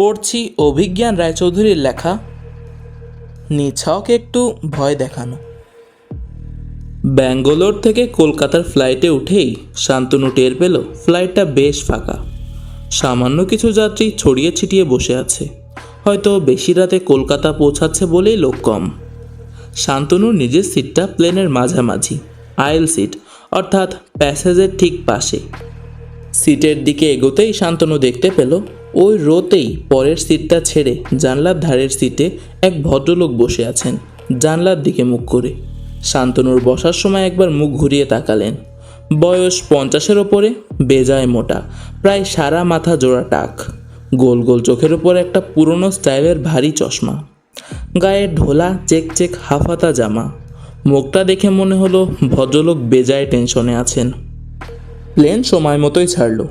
পড়ছি অভিজ্ঞান রায়চৌধুরীর লেখা। নিছক একটু ভয় দেখানো। ব্যাঙ্গালোর থেকে কলকাতার ফ্লাইটে উঠেই শান্তনু টের পেল, ফ্লাইটটা বেশ ফাঁকা। সামান্য কিছু যাত্রী ছড়িয়ে ছিটিয়ে বসে আছে। হয়তো বেশি রাতে কলকাতা পৌঁছাচ্ছে বলেই লোক কম। শান্তনু নিজের সিটটা প্লেনের মাঝামাঝি আয়েল সিট, অর্থাৎ প্যাসেজের ঠিক পাশে। সিটের দিকে এগোতেই শান্তনু দেখতে পেল ওই রোতেই পরের সিটটা ছেড়ে জানলার ধারের সিটে এক ভদ্রলোক বসে আছেন, জানলার দিকে মুখ করে। শান্তনুর বসার সময় একবার মুখ ঘুরিয়ে তাকালেন। বয়স পঞ্চাশের ওপরে, বেজায় মোটা, প্রায় সারা মাথা জোড়া টাক। গোল গোল চোখের ওপর একটা পুরনো স্টাইলের ভারী চশমা। গায়ে ঢোলা চেক চেক হাফাতা জামা। মুখটা দেখে মনে হলো ভদ্রলোক বেজায় টেনশনে আছেন। প্লেন সময় মতোই ছাড়লো।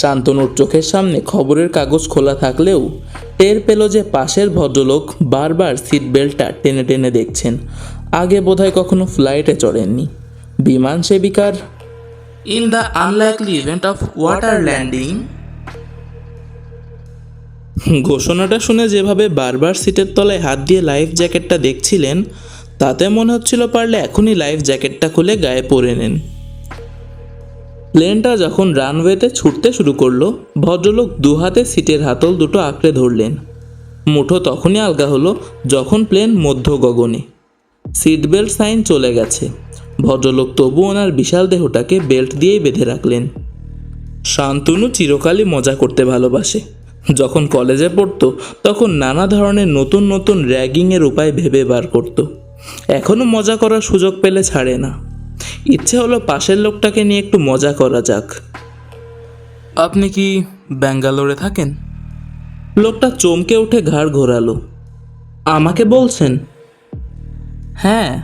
শান্তনুর চোখের সামনে খবরের কাগজ খোলা থাকলেও টের পেল যে পাশের ভদ্রলোক বারবার সিট বেল্টটা টেনে টেনে দেখছেন। আগে বোধহয় কখনো ফ্লাইটে চড়েননি। বিমান সেবিকার in the unlikely event of water landing. ঘোষণাটা শুনে যেভাবে বারবার সিটের তলায় হাত দিয়ে লাইফ জ্যাকেটটা দেখছিলেন, তাতে মনে হচ্ছিল পারলে এখনই লাইফ জ্যাকেটটা খুলে গায়ে পরে নেন। প্লেনটা যখন রানওয়েতে ছুটতে শুরু করল, ভদ্রলোক দু হাতে সিটের হাতল দুটো আঁকড়ে ধরলেন। মুঠো তখনই আলগা হলো যখন প্লেন মধ্য গগনে। সিট বেল্ট সাইন চলে গেছে। ভদ্রলোক তবু ওনার বিশাল দেহটাকে বেল্ট দিয়েই বেঁধে রাখলেন। শান্তনু চিরকালই মজা করতে ভালোবাসে। যখন কলেজে পড়তো, তখন নানা ধরনের নতুন নতুন র্যাগিংয়ের উপায় ভেবে বার করত। এখনও মজা করার সুযোগ পেলে ছাড়ে না। ইচ্ছে হলো পাশের লোকটাকে নিয়ে একটু মজা করা যাক। আপনি কি ব্যাঙ্গালোরে থাকেন? লোকটা চমকে উঠে ঘাড় ঘোরালো। আমাকে বলছেন? হ্যাঁ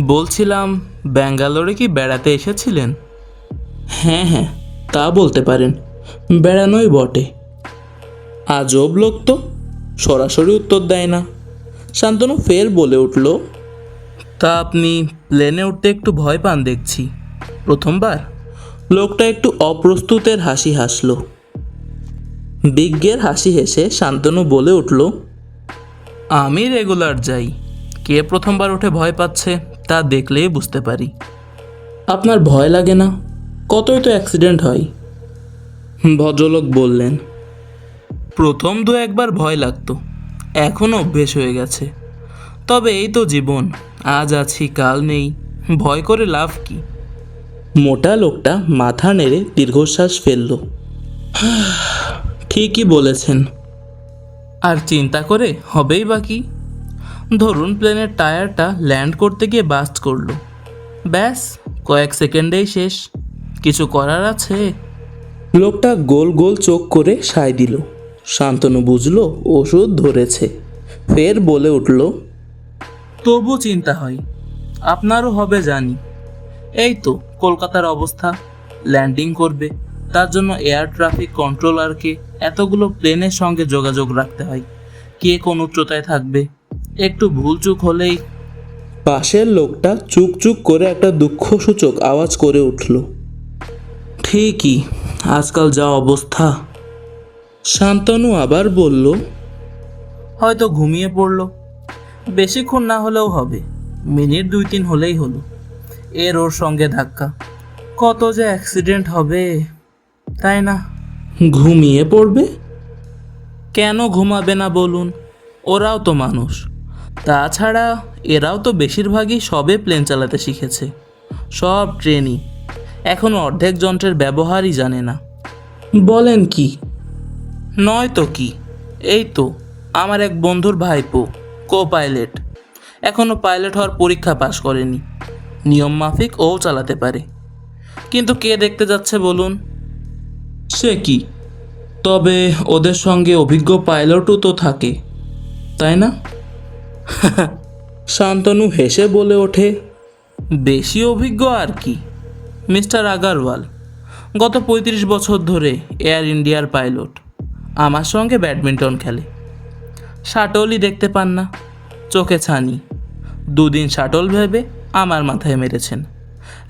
বলছিলাম ব্যাঙ্গালোরে কি বেড়াতে এসেছিলেন? হ্যাঁ হ্যাঁ তা বলতে পারেন। বেড়ানোই বটে। আজব লোক তো সরাসরি উত্তর দেয় না। শান্তনু ফের বলে উঠল তা আপনি প্লেনে উঠতে একটু ভয় পান দেখছি। প্রথমবার? লোকটা একটু অপ্রস্তুতের হাসি হাসল। বিজ্ঞের হাসি হেসে শান্তনু বলে উঠল, আমি রেগুলার যাই। কে প্রথমবার উঠে ভয় পাচ্ছে তা দেখলেই বুঝতে পারি। আপনার ভয় লাগে না? কতই তো অ্যাক্সিডেন্ট হয়। ভদ্রলোক বললেন, প্রথম দু একবার ভয় লাগতো। এখন অভ্যেস হয়ে গেছে। তবে এই তো জীবন। আজ আছি কাল নেই। ভয় করে লাভ কি? মোটা লোকটা মাথা নেড়ে দীর্ঘশ্বাস ফেলল। ঠিকই বলেছেন। আর চিন্তা করে হবেই বাকি ধরুন প্লেনের টায়ারটা ল্যান্ড করতে গিয়ে বাস্ট করল। ব্যাস কয়েক সেকেন্ডেই শেষ। কিছু করার আছে? লোকটা গোল গোল চোখ করে সায় দিল। শান্তনু বুঝলো ওষুধ ধরেছে। ফের বলে উঠল তবু চিন্তা হয় আপনারও হবে জানি। এই তো কলকাতার অবস্থা ল্যান্ডিং করবে তার জন্য এয়ার ট্রাফিক কন্ট্রোলারকে এতগুলো প্লেনের সঙ্গে যোগাযোগ রাখতে হয়। কে কোন উচ্চতায় থাকবে একটু ভুলচুক হলেই পাশের লোকটা চুক চুক করে একটা দুঃখসূচক আওয়াজ করে উঠল। ঠিকই আজকাল যা অবস্থা। শান্তনু আবার বলল হয়তো ঘুমিয়ে পড়ল। বেশিক্ষণ না হলেও হবে। মিনিট দুই তিন হলেই হলো। এর ওর সঙ্গে ধাক্কা। কত যে অ্যাক্সিডেন্ট হবে তাই না? ঘুমিয়ে পড়বে? কেন ঘুমাবে না বলুন? ওরাও তো মানুষ। তাছাড়া এরাও তো বেশিরভাগই সবে প্লেন চালাতে শিখেছে। সব ট্রেনই। এখন অর্ধেক যন্ত্রের ব্যবহারই জানে না। বলেন কি? নয় তো কি? এই তো আমার এক বন্ধুর ভাইপো। কো পাইলট এখনও পাইলট হওয়ার পরীক্ষা পাশ করেনি। নিয়ম মাফিক ও চালাতে পারে। কিন্তু কে দেখতে যাচ্ছে বলুন? সে কি? তবে ওদের সঙ্গে অভিজ্ঞ পাইলটও তো থাকে, তাই না? শান্তনু হেসে বলে ওঠে, বেশি অভিজ্ঞ আর কি, মিস্টার আগারওয়াল। গত পঁয়ত্রিশ বছর ধরে এয়ার ইন্ডিয়ার পাইলট আমার সঙ্গে ব্যাডমিন্টন খেলে। শাটলই দেখতে পান না। চোখে ছানি। দুদিন শাটল ভেবে আমার মাথায় মেরেছেন।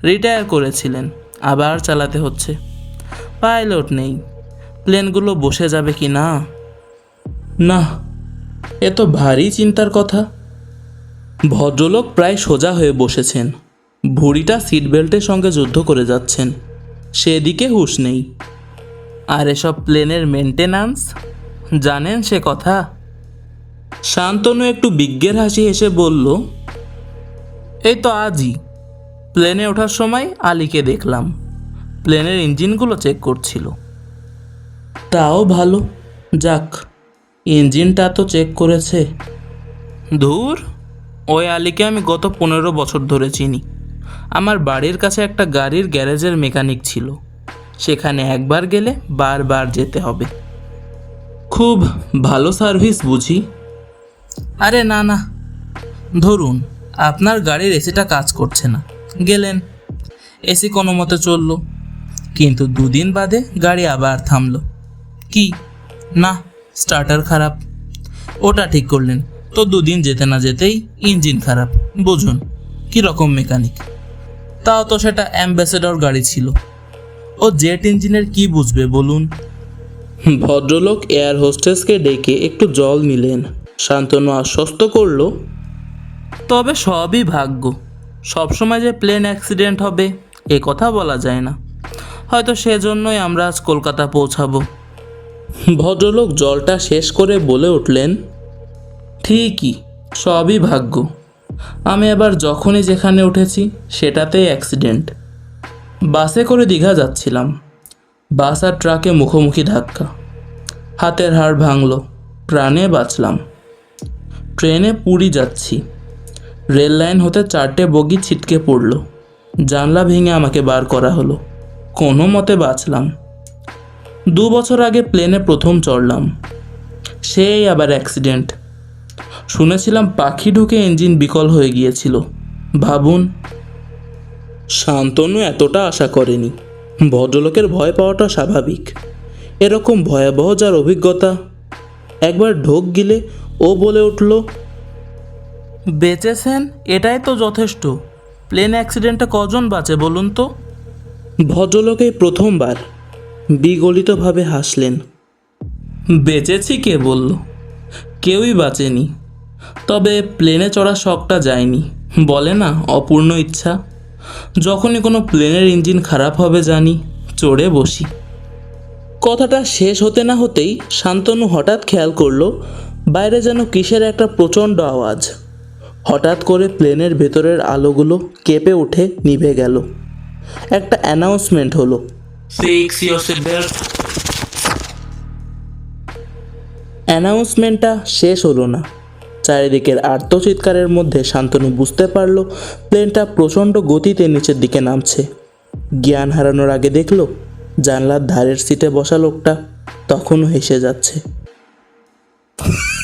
রিটায়ার করেছিলেন, আবার চালাতে হচ্ছে। পাইলট নেই। প্লেনগুলো বসে যাবে কি না? না, এ তো ভারী চিন্তার কথা। ভদ্রলোক প্রায় সোজা হয়ে বসেছেন। ভুঁড়িটা সিট বেল্টের সঙ্গে যুদ্ধ করে যাচ্ছেন। সেদিকে হুঁশ নেই। আর এসব প্লেনের মেনটেনান্স জানেন সে কথা? শান্তনু একটু বিজ্ঞের হাসি হেসে বলল, এই তো আজই। প্লেনে ওঠার সময় আলীকে দেখলাম। প্লেনের ইঞ্জিনগুলো চেক করছিল। তাও ভালো। যাক, ইঞ্জিনটা তো চেক করেছে। ধুর, ওই আলীকে আমি গত পনেরো বছর ধরে চিনি। আমার বাড়ির কাছে একটা গাড়ির গ্যারেজের মেকানিক ছিল। সেখানে একবার গেলে বারবার যেতে হবে। খুব ভালো সার্ভিস বুঝি? আরে না না। ধরুন, আপনার গাড়ির এসিটা কাজ করছে না। গেলেন। এসি কোনো মতে চলল। কিন্তু দুদিন বাদে গাড়ি আবার থামলো। কি? না, স্টার্টার খারাপ। ওটা ঠিক করলেন। তো দুদিন যেতে না যেতেই ইঞ্জিন খারাপ। বুঝুন, কি রকম মেকানিক। তাও তো সেটা অ্যাম্বাসেডর গাড়ি ছিল। ও জেট ইঞ্জিনের কি বুঝবে, বলুন? ভদ্রলোক এয়ার হোস্টেসকে ডেকে একটু জল নিলেন। শান্তনু আশ্বস্ত করল। তবে সবই ভাগ্য। সবসময় যে প্লেন অ্যাক্সিডেন্ট হবে এ কথা বলা যায় না। হয়তো সেজন্যই আমরা আজ কলকাতা পৌঁছাবো। ভদ্রলোক জলটা শেষ করে বলে উঠলেন ঠিকই সবই ভাগ্য। আমি আবার যখনই যেখানে উঠেছি সেটাতেই অ্যাক্সিডেন্ট। বাসে করে দীঘা যাচ্ছিলাম। বাস আর ট্রাকে মুখোমুখি ধাক্কা। হাতের হাড় ভাঙলো। প্রাণে বাঁচলাম। ট্রেনে পুরী যাচ্ছি। রেল লাইন হতে চারটে বগি ছিটকে পড়ল। জানলা ভেঙে আমাকে বার করা হলো। কোনো মতে বাঁচলাম। দু বছর আগে প্লেনে প্রথম চড়লাম। সেই আবার অ্যাক্সিডেন্ট। শুনেছিলাম পাখি ঢুকে ইঞ্জিন বিকল হয়ে গিয়েছিল। ভাবুন। শান্তনু এতটা আশা করেনি। ভদ্রলোকের ভয় পাওয়াটা স্বাভাবিক। এরকম ভয়াবহ যার অভিজ্ঞতা। একবার ঢোক গিলে ও বলে উঠল বেঁচেছেন? এটাই তো যথেষ্ট। প্লেন অ্যাক্সিডেন্টে কজন বাঁচে বলুন তো? ভদ্রলোকে প্রথমবার বিগলিতভাবে হাসলেন। বেঁচেছি কে? বলল কেউই বাঁচেনি। তবে প্লেনে চড়ার শখটা যায়নি। বলে না অপূর্ণ ইচ্ছা। যখনই কোনো প্লেনের ইঞ্জিন খারাপ হবে জানি চড়ে বসি। কথাটা শেষ হতে না হতেই শান্তনু হঠাৎ খেয়াল করল বাইরে যেন কিসের একটা প্রচণ্ড আওয়াজ। হঠাৎ করে প্লেনের ভেতরের আলোগুলো কেঁপে উঠে নিভে গেল। একটা অ্যানাউন্সমেন্ট হলো। অ্যানাউন্সমেন্টটা শেষ হলো না। চারিদিকের আর্তচিৎকারের মধ্যে শান্তনু বুঝতে পারল প্লেনটা প্রচণ্ড গতিতে নিচের দিকে নামছে। জ্ঞান হারানোর আগে দেখল জানলার ধারের সিটে বসা লোকটা তখনও হেসে যাচ্ছে।